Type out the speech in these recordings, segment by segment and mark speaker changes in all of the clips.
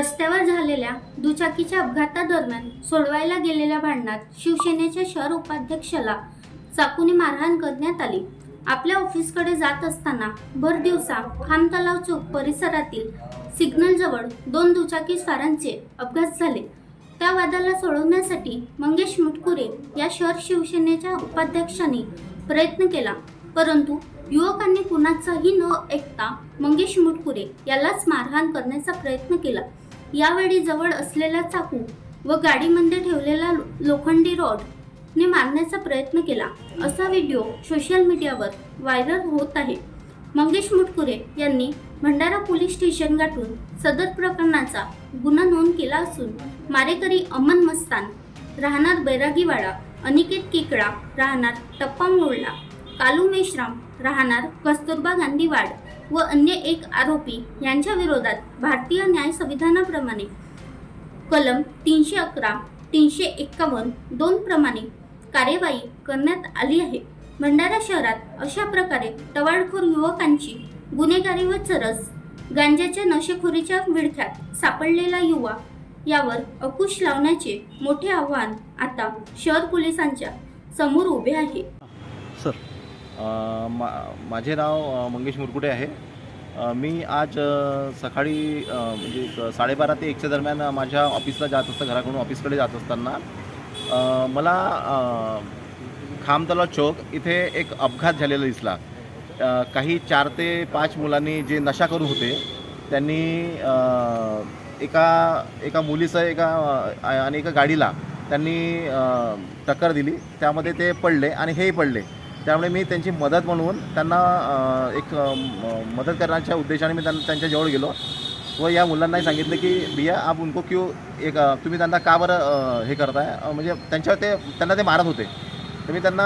Speaker 1: रस्त्यावर झालेल्या दुचाकीच्या अपघातादरम्यान सोडवायला गेलेल्या भांडणात शिवसेनेच्या शहर उपाध्यक्षाला चाकूने मारहाण करण्यात आली. आपल्या ऑफिसकडे जात असताना भर दिवसा खामतलाव चौक परिसरातील सिग्नलजवळ दोन दुचाकी स्वारांचे अपघात झाले. त्या वादाला सोडवण्यासाठी मंगेश मुटकुरे या शहर शिवसेनेच्या उपाध्यक्षांनी प्रयत्न केला परंतु युवकांनी कुणाचाही न ऐकता मंगेश मुटकुरे यालाच मारहाण करण्याचा प्रयत्न केला. यावेळी जवळ असलेला चाकू व गाडीमध्ये ठेवलेला लोखंडी रॉड ने मारण्याचा प्रयत्न केला. असा व्हिडिओ सोशल मीडियावर व्हायरल होत आहे. मंगेश मुटकुरे यांनी भंडारा पोलीस स्टेशन गाठून सदर प्रकरणाचा गुन्हा नोंद केला असून मारेकरी अमन मस्तान राहणार बैरागीवाडा अनिकेत केकडा राहणार टप्पा मोडला कालू मेश्राम राहणार कस्तुरबा गांधी वाड व अन्य एक आरोपी यांच्या विरोधात भारतीय न्याय संविधानाप्रमाणे कलम तीनशे अकरा तीनशे एक्कावन्न दोन प्रमाणे कार्यवाही करण्यात आली आहे. भंडारा शहरात अशा प्रकारे टवाळखोर युवकांची गुन्हेगारी व चरस गांजाच्या नशेखोरीच्या विळख्यात सापडलेला युवा यावर अंकुश लावण्याचे मोठे आव्हान आता शहर पोलिसांच्या समोर उभे आहे.
Speaker 2: सर
Speaker 3: मा माझे नाव मंगेश मुरकुटे आहे. मी आज सकाळी म्हणजे साडेबारा ते एकच्या दरम्यान माझ्या ऑफिसला जात असता घराकडून ऑफिसकडे जात असताना. मला अ, खामतलाव चौक इथे एक अपघात झालेला दिसला. काही चार ते पाच मुलांनी जे नशा करून होते त्यांनी एका एका मुलीचं एका आणि एका गाडीला त्यांनी टक्कर दिली. त्यामध्ये ते पडले आणि हेही पडले. त्यामुळे मी त्यांची मदत म्हणून त्यांना एक मदत करण्याच्या उद्देशाने मी त्यांना त्यांच्याजवळ गेलो. व या मुलांनाही सांगितलं की भैया आप उनको क्यू एक तुम्ही त्यांना का बरं हे करताय? म्हणजे त्यांच्यावर ते त्यांना ते मारत होते. तर मी त्यांना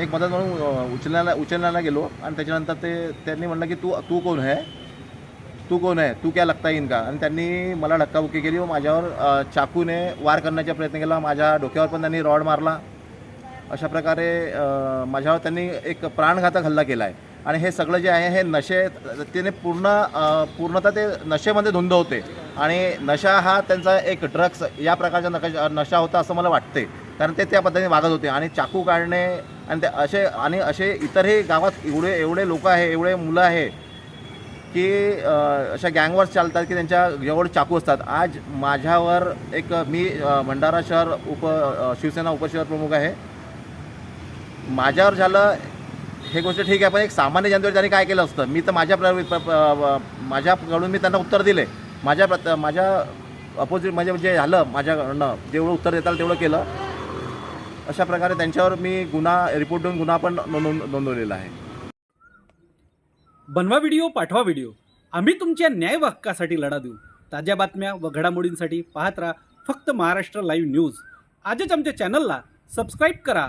Speaker 3: एक मदत म्हणून उचलण्याला उचलण्याला गेलो. आणि त्याच्यानंतर ते त्यांनी म्हणलं की तू तू कोण आहे? तू कोण आहे? तू क्या लगता येईन का आणि त्यांनी मला धक्काबुक्की केली व माझ्यावर चाकूने वार करण्याचा प्रयत्न केला. माझ्या डोक्यावर पण त्यांनी रॉड मारला. अशा प्रकारे माझ्यावर त्यांनी एक प्राणघातक हल्ला केला आहे आणि हे सगळं जे आहे हे नशे त्याने पूर्ण पूर्णतः ते नशेमध्ये धुंद होते. आणि नशा हा त्यांचा एक ड्रग्स या प्रकारचा नका नशा होता असं मला वाटते. कारण ते त्या पद्धतीने वागत होते. आणि चाकू काढणे आणि ते असे आणि असे इतरही गावात एवढे एवढे लोक आहे एवढे मुलं आहे की अशा गँगवर्स चालतात की त्यांच्या जवळ चाकू असतात. आज माझ्यावर एक मी भंडारा शहर उप शिवसेना उपशहर प्रमुख आहे. माझ्यावर झालं हे गोष्ट ठीक आहे पण एक सामान्य जनतेवर त्यांनी काय केलं असतं? मी तर माझ्या प्र माझ्याकडून मी त्यांना उत्तर दिले. माझ्या प्रत माझ्या अपोजिट म्हणजे जे झालं माझ्याकडनं जेवढं उत्तर देता आलं तेवढं केलं. अशा प्रकारे त्यांच्यावर मी गुन्हा रिपोर्ट देऊन गुन्हा पण नोंद नोंदवलेला आहे.
Speaker 2: बनवा व्हिडिओ पाठवा व्हिडिओ आम्ही तुमच्या न्याय हक्कासाठी लढा देऊ. ताज्या बातम्या व घडामोडींसाठी पाहत राहा फक्त महाराष्ट्र लाईव्ह न्यूज आजच आमच्या चॅनलला सबस्क्राईब करा.